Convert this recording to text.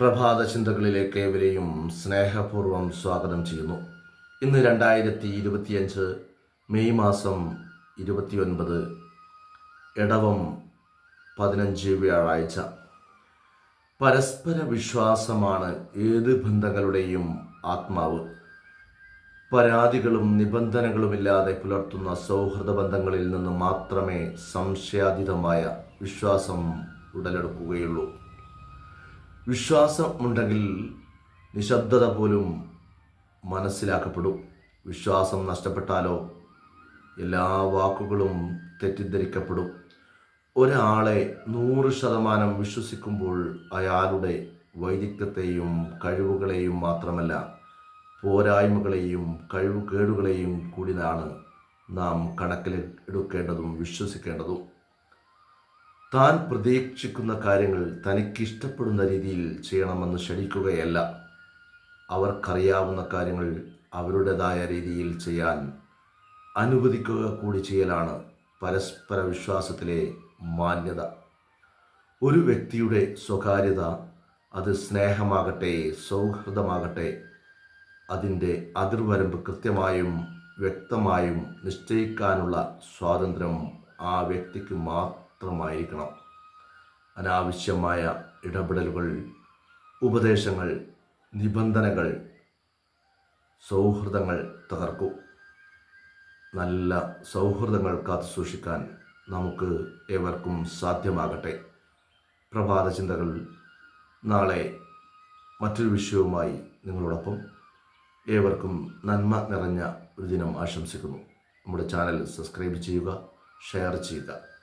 പ്രഭാത ചിന്തകളിലേക്ക് ഏവരെയും സ്നേഹപൂർവം സ്വാഗതം ചെയ്യുന്നു. ഇന്ന് രണ്ടായിരത്തി ഇരുപത്തിയഞ്ച് മെയ് മാസം ഇരുപത്തിയൊൻപത് ഇടവം പതിനഞ്ച് വ്യാഴാഴ്ച. പരസ്പര വിശ്വാസമാണ് ഏത് ബന്ധങ്ങളുടെയും ആത്മാവ്. പരാതികളും നിബന്ധനകളുമില്ലാതെ പുലർത്തുന്ന സൗഹൃദ ബന്ധങ്ങളിൽ നിന്ന് മാത്രമേ സംശയാതീതമായ വിശ്വാസം ഉടലെടുക്കുകയുള്ളൂ. വിശ്വാസം ഉണ്ടെങ്കിൽ നിശബ്ദത പോലും മനസ്സിലാക്കപ്പെടും. വിശ്വാസം നഷ്ടപ്പെട്ടാലോ എല്ലാ വാക്കുകളും തെറ്റിദ്ധരിക്കപ്പെടും. ഒരാളെ നൂറ് ശതമാനം വിശ്വസിക്കുമ്പോൾ അയാളുടെ വൈദഗ്ധ്യത്തെയും കഴിവുകളെയും മാത്രമല്ല പോരായ്മകളെയും കഴിവുകേടുകളെയും കൂടിയാണ് നാം കണക്കിൽ എടുക്കേണ്ടതും വിശ്വസിക്കേണ്ടതും. താൻ പ്രതീക്ഷിക്കുന്ന കാര്യങ്ങൾ തനിക്കിഷ്ടപ്പെടുന്ന രീതിയിൽ ചെയ്യണമെന്ന് ക്ഷണിക്കുകയല്ല അവർക്കറിയാവുന്ന കാര്യങ്ങൾ അവരുടേതായ രീതിയിൽ ചെയ്യാൻ അനുവദിക്കുക കൂടി ചെയ്യലാണ് പരസ്പര വിശ്വാസത്തിലെ മാന്യത. ഒരു വ്യക്തിയുടെ സ്വകാര്യത അത് സ്നേഹമാകട്ടെ സൗഹൃദമാകട്ടെ അതിന്റെ അതിർവരമ്പ് കൃത്യമായും വ്യക്തമായും നിശ്ചയിക്കാനുള്ള സ്വാതന്ത്ര്യം ആ വ്യക്തിക്ക് മാത്രമായിരിക്കണം അനാവശ്യമായ ഇടപെടലുകൾ ഉപദേശങ്ങൾ നിബന്ധനകൾ സൗഹൃദങ്ങൾ തകർക്കും. നല്ല സൗഹൃദങ്ങൾ കാത്തു സൂക്ഷിക്കാൻ നമുക്ക് ഏവർക്കും സാധ്യമാകട്ടെ. പ്രഭാത ചിന്തകൾ നാളെ മറ്റൊരു വിഷയവുമായി നിങ്ങളോടൊപ്പം. ഏവർക്കും നന്മ നിറഞ്ഞ ഒരു ദിനം ആശംസിക്കുന്നു. നമ്മുടെ ചാനൽ സബ്സ്ക്രൈബ് ചെയ്യുക ഷെയർ ചെയ്യുക.